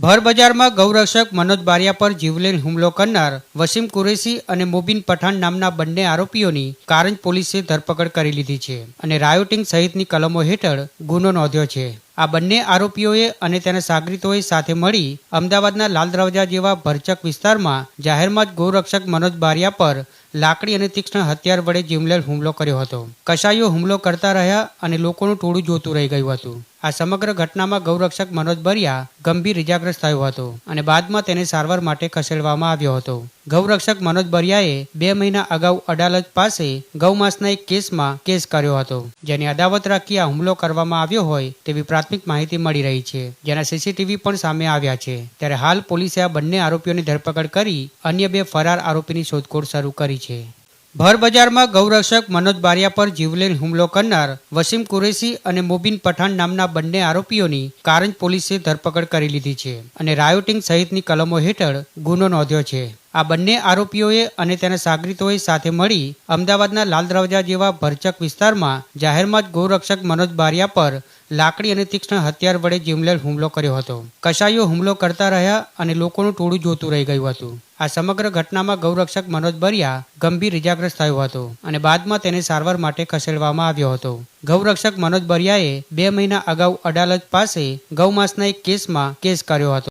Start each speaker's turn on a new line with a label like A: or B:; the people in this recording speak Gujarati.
A: ભર બજારમાં ગૌરક્ષક મનોજ બારિયા પર જીવલેણ હુમલો કરનાર વસીમ કુરેશી અને મોબિન પઠાણ નામના બંને આરોપીઓની કારંજ પોલીસે ધરપકડ કરી લીધી છે અને રાયોટિંગ સહિતની કલમો હેઠળ ગુનો નોંધ્યો છે. આ બંને આરોપીઓએ અને તેના સાગરીતોએ સાથે મળી અમદાવાદના લાલ દરવાજા જેવા ભરચક વિસ્તારમાં જાહેરમાં જ ગૌરક્ષક મનોજ બારિયા પર લાકડી અને તીક્ષ્ણ હથિયાર વડે જીવલેણ હુમલો કર્યો હતો. કશાયો હુમલો કરતા રહ્યા અને લોકોનું ટોળું જોતું રહી ગયું હતું. આ સમગ્ર ઘટનામાં ગૌરક્ષક મનોજ બરિયા ગંભીર ઇજાગ્રસ્ત થયો હતો અને બાદમાં તેને સારવાર માટે ખસેડવામાં આવ્યો હતો. ગૌરક્ષક મનોજ બરિયાએ બે મહિના અગાઉ અદાલત પાસે ગૌમાંસના એક કેસમાં કેસ કર્યો હતો. જેની અદાવત રાખી આ હુમલો કરવામાં આવ્યો હોય તેવી પ્રાથમિક માહિતી મળી રહી છે. જેના સીસીટીવી પણ સામે આવ્યા છે. ત્યારે હાલ પોલીસે આ બંને આરોપીઓની ધરપકડ કરી અન્ય બે ફરાર આરોપીની શોધખોળ શરૂ કરી છે. ભર બજારમાં ગૌરક્ષક મનોજ બારિયા પર જીવલેણ હુમલો કરનાર વસીમ કુરેશી અને મોબિન પઠાણ નામના બંને આરોપીઓની કારંજ પોલીસે ધરપકડ કરી લીધી છે અને રાયોટિંગ સહિતની કલમો હેઠળ ગુનો નોંધ્યો છે. આ બંને આરોપીઓએ અને તેના સાગરીતોએ સાથે મળી અમદાવાદના લાલ દરવાજા જેવા ભરચક વિસ્તારમાં જાહેરમાં જ ગૌરક્ષક મનોજ બારિયા પર લાકડી અને તીક્ષ્ણ હથિયાર વડે જીવલેણ હુમલો કર્યો હતો. કસાઈઓ હુમલો કરતા રહ્યા અને લોકોનું ટોળું જોતું રહી ગયું હતું. આ સમગ્ર ઘટનામાં ગૌરક્ષક મનોજ બરિયા ગંભીર ઇજાગ્રસ્ત થયો હતો અને બાદમાં તેને સારવાર માટે ખસેડવામાં આવ્યો હતો. ગૌરક્ષક મનોજ બરિયાએ બે મહિના અગાઉ અડાલત પાસે ગૌમાસના એક કેસમાં કેસ કર્યો હતો.